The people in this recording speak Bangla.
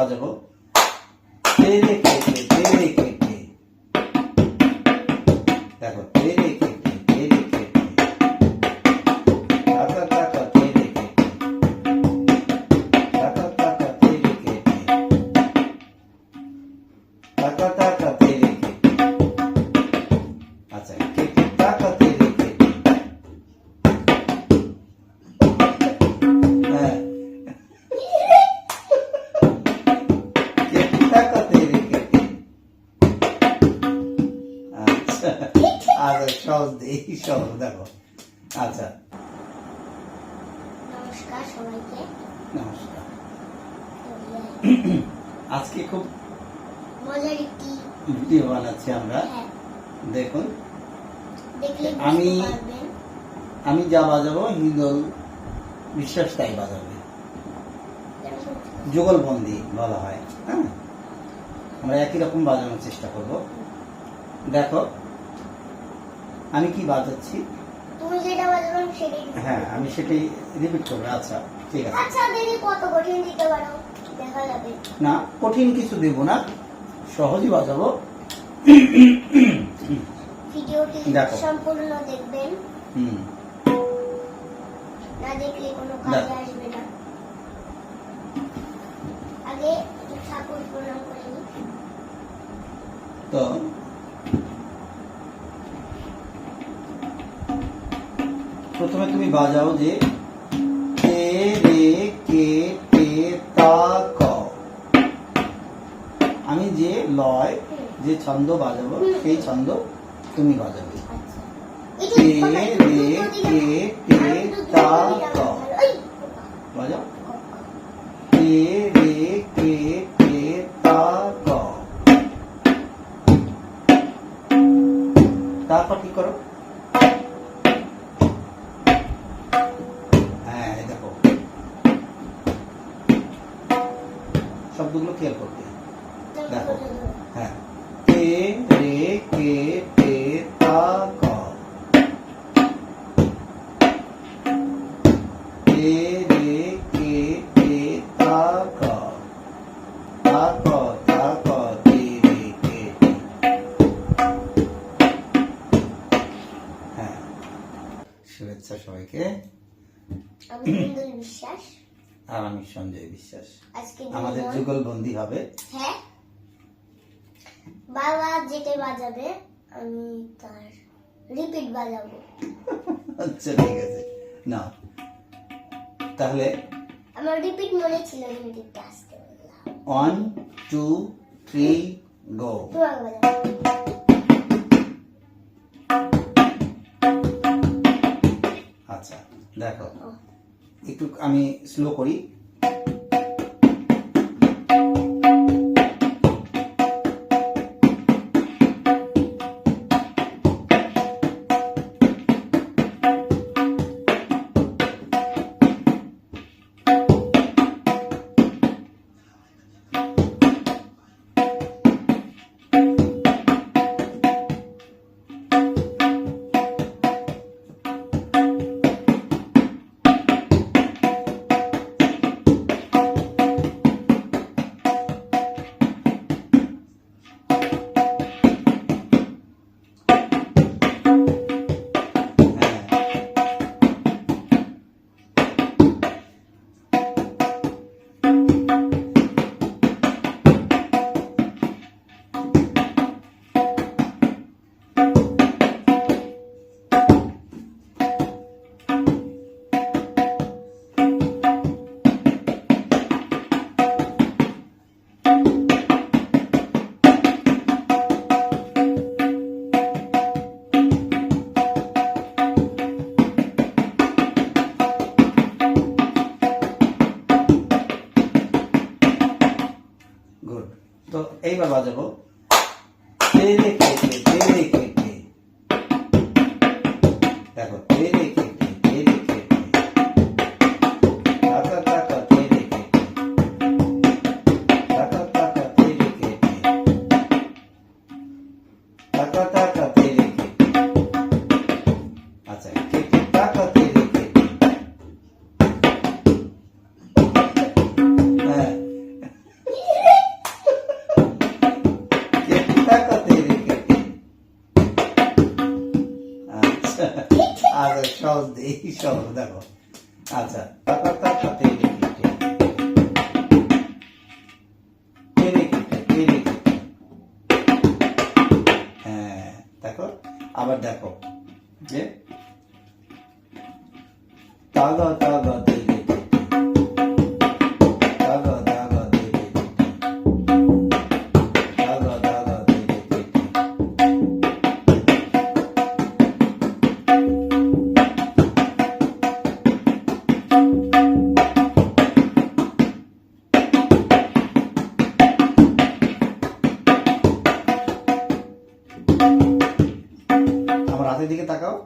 এইবার বাজাবো দেখো। আচ্ছা। নমস্কার সবাইকে। নমস্কার। আজকে খুব মজার একটি ভিডিও বানাচ্ছি আমরা। হ্যাঁ। দেখুন। আমি- আমি যা বাজাবো হিন্দল বিশ্বাস তাই বাজাবে। যুগলবন্দি বলা হয় হ্যাঁ? আমরা একই রকম বাজানোর চেষ্টা করব। দেখো আমি কি বাজাচ্ছি? তুমি যেটা সেটাই হ্যাঁ আমি সেটাই রিপিট করব। আচ্ছা ঠিক আছে। আচ্ছা দিদি কত কঠিন দিতে পারো? দেখা যাবে। না কঠিন কিছু দেব না। সহজই বাজাবো। ভিডিওটি দেখো। সম্পূর্ণ দেখবেন। হুম। না দেখলে কোনো কাজে আসবে না। আগে ঠাকুর প্রণাম করে। তো প্রথমে তুমি বাজাও যে কে রে কে টে তা ক। আমি যে লয় যে ছন্দ বাজাবো সেই ছন্দ তুমি বাজাবে। আচ্ছা। কে রে কে টে তা ক। বাজাও। কে রে কে টে তা ক। তারপর কি করো? শব্দগুলো খেয়াল করবে। দেখো। হ্যাঁ। কে কে। ক হ্যাঁ। শুভেচ্ছা সবাইকে। বিশ্বাস। আর আমি সঞ্জয় বিশ্বাস। আজকে আমাদের যুগলবন্দি হবে। হ্যাঁ? বাবা যেটা বাজাবে আমি তার রিপিট বাজাবো। আচ্ছা ঠিক আছে। না তাহলে আমার রিপিট মনে ছিল একটু আসতে ওয়ান টু থ্রি গো আচ্ছা দেখো। একটু আমি স্লো করি। এইবার বাজাবো তেরে কেটে তেরে কেটে দেখো তেরে কেটে তেরে কেটে টাকা টাকা তেরে কেটে টাকা টাকা তেরে কেটে টাকা টাকা দেখো। আচ্ছা তেরে কিটে তেরে কিটে হ্যাঁ দেখো আবার দেখো। যে? তাগা তাগ আমার হাতের দিকে তাকাও।